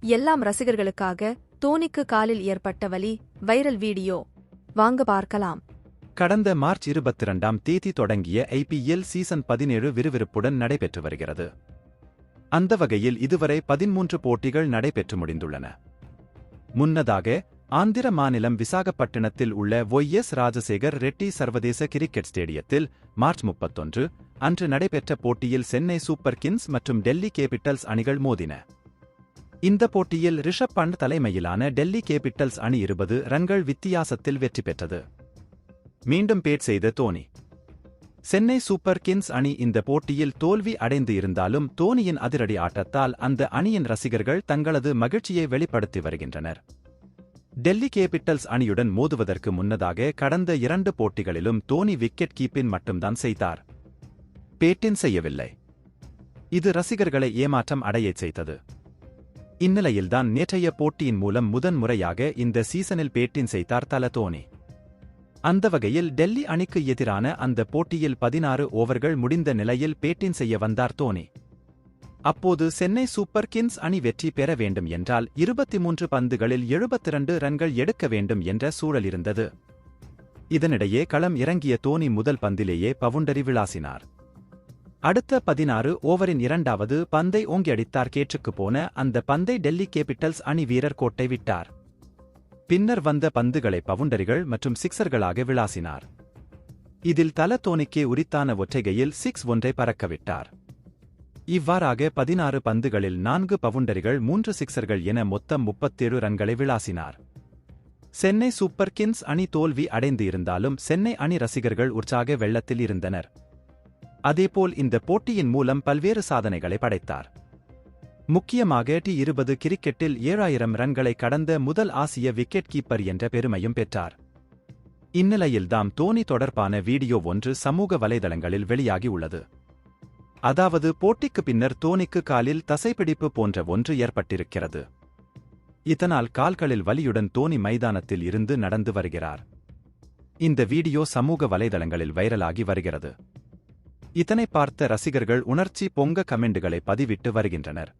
எல்லாம் ரசிகர்களுக்காக தோனிக்கு காலில் ஏற்பட்ட வலி வைரல் வீடியோ. வாங்க பார்க்கலாம். கடந்த மார்ச் இருபத்தி இரண்டாம் தேதி தொடங்கிய ஐபிஎல் சீசன் பதினேழு விறுவிறுப்புடன் நடைபெற்று வருகிறது. அந்த வகையில் இதுவரை பதிமூன்று போட்டிகள் நடைபெற்று முடிந்துள்ளன. முன்னதாக ஆந்திர மாநிலம் விசாகப்பட்டினத்தில் உள்ள ஒய் எஸ் ராஜசேகர் ரெட்டி சர்வதேச கிரிக்கெட் ஸ்டேடியத்தில் மார்ச் முப்பத்தொன்று அன்று நடைபெற்ற போட்டியில் சென்னை சூப்பர் கிங்ஸ் மற்றும் டெல்லி கேபிட்டல்ஸ் அணிகள் மோதின. இந்த போட்டியில் ரிஷப் பண்ட் தலைமையிலான டெல்லி கேபிட்டல்ஸ் அணி இருபது ரன்கள் வித்தியாசத்தில் வெற்றி பெற்றது. மீண்டும் பேட் செய்த தோனி. சென்னை சூப்பர் கிங்ஸ் அணி இந்த போட்டியில் தோல்வி அடைந்து இருந்தாலும் தோனியின் அதிரடி ஆட்டத்தால் அந்த அணியின் ரசிகர்கள் தங்களது மகிழ்ச்சியை வெளிப்படுத்தி வருகின்றனர். டெல்லி கேபிட்டல்ஸ் அணியுடன் மோதுவதற்கு முன்னதாக கடந்த இரண்டு போட்டிகளிலும் தோனி விக்கெட் கீப்பின் மட்டும்தான் செய்தார். பேட்டின் செய்யவில்லை. இது ரசிகர்களை ஏமாற்றம் அடையச் செய்தது. இந்நிலையில்தான் நேற்றைய போட்டியின் மூலம் முதன் முறையாக இந்த சீசனில் பேட்டின் செய்தார் தல தோனி அந்த வகையில் டெல்லி அணிக்கு எதிரான அந்த போட்டியில் பதினாறு ஓவர்கள் முடிந்த நிலையில் பேட்டின் செய்ய வந்தார் தோனி. அப்போது சென்னை சூப்பர் கிங்ஸ் அணி வெற்றி பெற வேண்டும் என்றால் இருபத்தி மூன்று பந்துகளில் எழுபத்திரண்டு ரன்கள் எடுக்க வேண்டும் என்ற சூழல் இருந்தது. இதனிடையே களம் இறங்கிய தோனி முதல் பந்திலேயே பவுண்டரி விளாசினார். அடுத்த பதினாறு ஓவரின் இரண்டாவது பந்தை ஓங்கியடித்தார் கேற்றுக்குப் போன அந்த பந்தை டெல்லி கேபிட்டல்ஸ் அணி வீரர் கோட்டை விட்டார். பின்னர் வந்த பந்துகளை பவுண்டரிகள் மற்றும் சிக்சர்களாக விளாசினார். இதில் தல தோனிக்கே உரித்தான ஒற்றைகையில் சிக்ஸ் ஒன்றை பறக்கவிட்டார். இவ்வாறாக பதினாறு பந்துகளில் நான்கு பவுண்டரிகள் மூன்று சிக்சர்கள் என மொத்தம் முப்பத்தேழு ரன்களை விளாசினார். சென்னை சூப்பர் கிங்ஸ் அணி தோல்வி அடைந்து இருந்தாலும் சென்னை அணி ரசிகர்கள் உற்சாக வெள்ளத்தில் இருந்தனர். அதேபோல் இந்த போட்டியின் மூலம் பல்வேறு சாதனைகளை படைத்தார். முக்கியமாக டி இருபது கிரிக்கெட்டில் ஏழாயிரம் ரன்களை கடந்த முதல் ஆசிய விக்கெட் கீப்பர் என்ற பெருமையும் பெற்றார். இந்நிலையில்தாம் தோனி தொடர்பான வீடியோ ஒன்று சமூக வலைதளங்களில் வெளியாகி உள்ளது. அதாவது போட்டிக்கு பின்னர் தோனிக்கு காலில் தசைப்பிடிப்பு போன்ற ஒன்று ஏற்பட்டிருக்கிறது. இதனால் கால்களில் வலியுடன் தோனி மைதானத்தில் இருந்து நடந்து வருகிறார். இந்த வீடியோ சமூக வலைதளங்களில் வைரலாகி வருகிறது. இதனை பார்த்த ரசிகர்கள் உணர்ச்சி பொங்க கமெண்டுகளை பதிவிட்டு வருகின்றனர்.